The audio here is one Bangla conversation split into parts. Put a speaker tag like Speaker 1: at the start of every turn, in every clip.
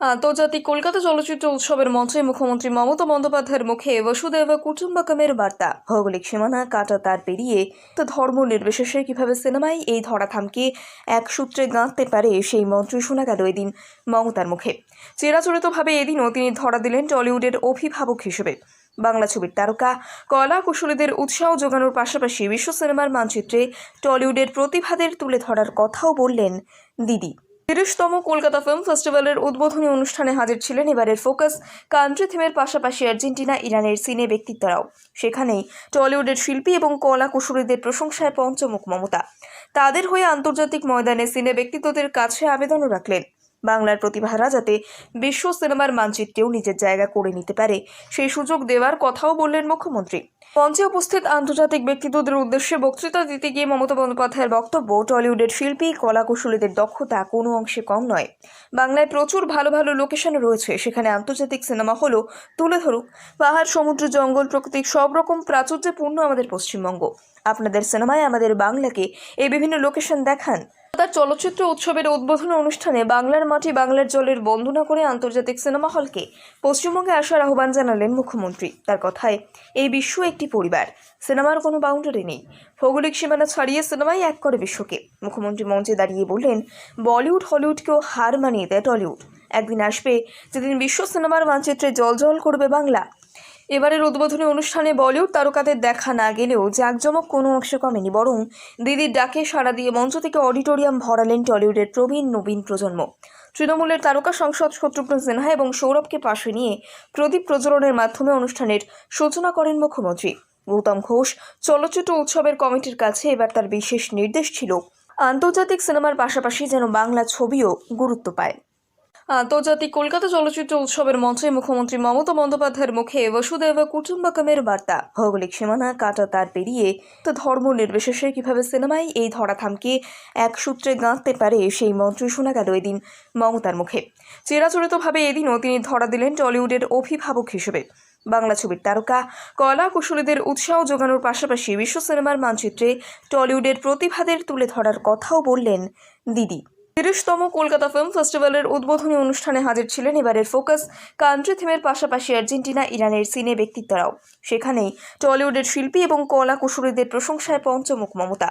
Speaker 1: আন্তর্জাতিক কলকাতা চলচ্চিত্র উৎসবের মঞ্চে মুখ্যমন্ত্রী মমতা বন্দ্যোপাধ্যায়ের মুখে বসুদেব কুটুম্বকমের বার্তা। ভৌগোলিক সীমানা, কাটা তার পেরিয়ে, তো ধর্ম নির্বিশেষে কীভাবে সিনেমায় এই ধরাধামকে এক সূত্রে গাঁথতে পারে সেই মন্ত্রী শোনা গেল এদিন মমতার মুখে। চিরাচরিতভাবে এদিনও তিনি ধরা দিলেন টলিউডের অভিভাবক হিসেবে। বাংলা ছবির তারকা, কলা কুশলীদের উৎসাহ যোগানোর পাশাপাশি বিশ্ব সিনেমার মানচিত্রে টলিউডের প্রতিভাদের তুলে ধরার কথাও বললেন দিদি। তিরিশতম কলকাতা ফিল্ম ফেস্টিভ্যালের উদ্বোধনী অনুষ্ঠানে হাজির ছিলেন এবারের ফোকাস কান্ট্রি থিমের পাশাপাশি আর্জেন্টিনা, ইরানের সিনে ব্যক্তিত্বরাও। সেখানেই টলিউডের শিল্পী এবং কলা কুশলীদের প্রশংসায় পঞ্চমুখ মমতা। তাদের হয়ে আন্তর্জাতিক ময়দানে সিনে ব্যক্তিত্বদের কাছে আবেদনও রাখলেন। বাংলার প্রতিভারা যাতে বিশ্ব সিনেমার মানচিত্রেও নিজের জায়গা করে নিতে পারে, সেই সুযোগ দেওয়ার কথাও বললেন মুখ্যমন্ত্রী। মঞ্চে উপস্থিত আন্তর্জাতিক ব্যক্তিত্বদের উদ্দেশ্যে বক্তৃতা দিতে গিয়ে মমতা বন্দ্যোপাধ্যায়ের বক্তব্য, টলিউডের শিল্পী, কলাকুশলীদের দক্ষতা কোনো অংশে কম নয়। বাংলায় প্রচুর ভালো ভালো লোকেশন রয়েছে, সেখানে আন্তর্জাতিক সিনেমা হলো তুলে ধরুক। পাহাড়, সমুদ্র, জঙ্গল প্রকৃতিক সব রকম প্রাচুর্যপূর্ণ আমাদের পশ্চিমবঙ্গ। আপনাদের সিনেমায় আমাদের বাংলাকে এই বিভিন্ন লোকেশন দেখান। তার চলচ্চিত্র উৎসবের উদ্বোধনী অনুষ্ঠানে বাংলার মাটি বাংলার জলের বন্দনা করে আন্তর্জাতিক সিনেমা হলকে পশ্চিমবঙ্গে আসার আহ্বান জানালেন মুখ্যমন্ত্রী। তার কথায়, এই বিশ্ব একটি পরিবার, সিনেমার কোনো বাউন্ডারি নেই। ভৌগোলিক সীমানা ছাড়িয়ে সিনেমাই এক করে বিশ্বকে। মুখ্যমন্ত্রী মঞ্চে দাঁড়িয়ে বললেন, বলিউড হলিউডকেও হার মানিয়ে দেয় টলিউড। একদিন আসবে যেদিন বিশ্ব সিনেমার মানচিত্রে জল জল করবে বাংলা। এবারের উদ্বোধনী অনুষ্ঠানে বলিউড তারকাদের দেখা না গেলেও জাঁকজমক কোনো অংশে কমেনি, বরং দিদির ডাকে সাড়া দিয়ে মঞ্চ থেকে অডিটোরিয়াম ভরালেন টলিউডের প্রবীণ নবীন প্রজন্ম। তৃণমূলের তারকা সংসদ শত্রুঘ্ন সিনহা এবং সৌরভকে পাশে নিয়ে প্রদীপ প্রজ্বলনের মাধ্যমে অনুষ্ঠানের সূচনা করেন মুখ্যমন্ত্রী। গৌতম ঘোষ চলচ্চিত্র উৎসবের কমিটির কাছে এবার তার বিশেষ নির্দেশ ছিল আন্তর্জাতিক সিনেমার পাশাপাশি যেন বাংলা ছবিও গুরুত্ব পায়। আন্তর্জাতিক কলকাতা চলচ্চিত্র উৎসবের মঞ্চে মুখ্যমন্ত্রী মমতা বন্দ্যোপাধ্যায়ের মুখে বসুদেব কুটুম্বকমের বার্তা। ভৌগোলিক সীমানা, কাটা তার পেরিয়ে, তো ধর্ম নির্বিশেষে কীভাবে সিনেমায় এই ধরাধামকে এক সূত্রে গাঁথতে পারে সেই মন্ত্রী শোনা গেল এদিন মমতার মুখে। চিরাচরিতভাবে এদিনও তিনি ধরা দিলেন টলিউডের অভিভাবক হিসেবে। বাংলা ছবির তারকা, কলা কুশলীদের উৎসাহ যোগানোর পাশাপাশি বিশ্ব সিনেমার মানচিত্রে টলিউডের প্রতিভাদের তুলে ধরার কথাও বললেন দিদি। তিরিশতম কলকাতা ফিল্ম ফেস্টিভ্যালের উদ্বোধনী অনুষ্ঠানে হাজির ছিলেন এবারের ফোকাস কান্ট্রি থিমের পাশাপাশি আর্জেন্টিনা, ইরানের সিনে ব্যক্তিত্বরাও। সেখানেই টলিউডের শিল্পী এবং কলা কুশলীদের প্রশংসায় পঞ্চমুখ মমতা।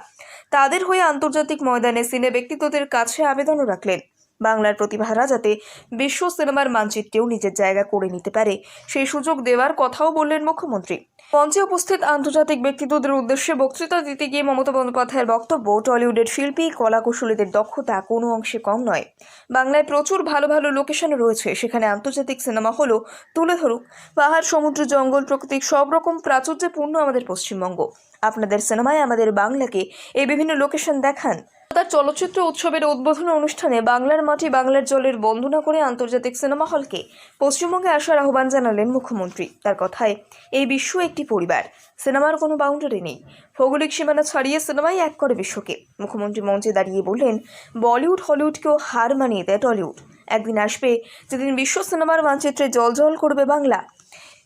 Speaker 1: তাদের হয়ে আন্তর্জাতিক ময়দানে সিনে ব্যক্তিত্বদের কাছে আবেদনও রাখলেন। বাংলার প্রতিভারা যাতে বিশ্ব সিনেমার মানচিত্রেও নিজের জায়গা করে নিতে পারে। সেই সুযোগ দেওয়ার কথাও বললেন মুখ্যমন্ত্রী। মঞ্চে উপস্থিত আন্তর্জাতিক ব্যক্তিত্বদের উদ্দেশ্যে বক্তৃতা দিতে গিয়ে মমতা বন্দ্যোপাধ্যায়ের বক্তব্য, টলিউডের শিল্পী, কলাকুশলীদের দক্ষতা কোনো অংশে কম নয়। বাংলায় প্রচুর ভালো ভালো লোকেশন রয়েছে। সেখানে আন্তর্জাতিক সিনেমা হলো তুলে ধরুক। পাহাড়, সমুদ্র, জঙ্গল প্রকৃতিক সব রকম প্রাচুর্যপূর্ণ আমাদের পশ্চিমবঙ্গ। আপনাদের সিনেমায় আমাদের বাংলাকে এই বিভিন্ন লোকেশন দেখান। তার চলচ্চিত্র উৎসবের উদ্বোধন অনুষ্ঠানে বাংলার মাটি বাংলার জলের বন্দনা করে আন্তর্জাতিক সিনেমা হলকে পশ্চিমবঙ্গে আসার আহ্বান জানালেন মুখ্যমন্ত্রী। তার কথায়, এই বিশ্ব একটি পরিবার। সিনেমার কোনো বাউন্ডারি নেই। ভৌগোলিক সীমানা ছাড়িয়ে সিনেমাই এক করে বিশ্বকে। মুখ্যমন্ত্রী মঞ্চে দাঁড়িয়ে বললেন, বলিউড হলিউডকেও হার মানিয়ে দেয় টলিউড। একদিন আসবে যেদিন বিশ্ব সিনেমার মানচিত্রে জল জল করবে বাংলা।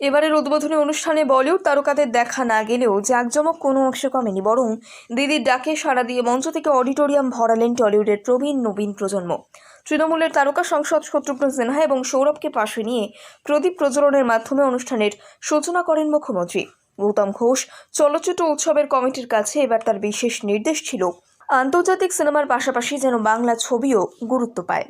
Speaker 1: এবারের উদ্বোধনী অনুষ্ঠানে বলিউড তারকাদের দেখা না গেলেও জাঁকজমক কোনো অংশে কমেনি, বরং দিদির ডাকে সাড়া দিয়ে মঞ্চ থেকে অডিটোরিয়াম ভরালেন টলিউডের প্রবীণ নবীন প্রজন্ম। তৃণমূলের তারকা সংসদ শত্রুঘ্ন সিনহা এবং সৌরভকে পাশে নিয়ে প্রদীপ প্রজ্বলনের মাধ্যমে অনুষ্ঠানের সূচনা করেন মুখ্যমন্ত্রী। গৌতম ঘোষ চলচ্চিত্র উৎসবের কমিটির কাছে এবার তার বিশেষ নির্দেশ ছিল, আন্তর্জাতিক সিনেমার পাশাপাশি যেন বাংলা ছবিও গুরুত্ব পায়।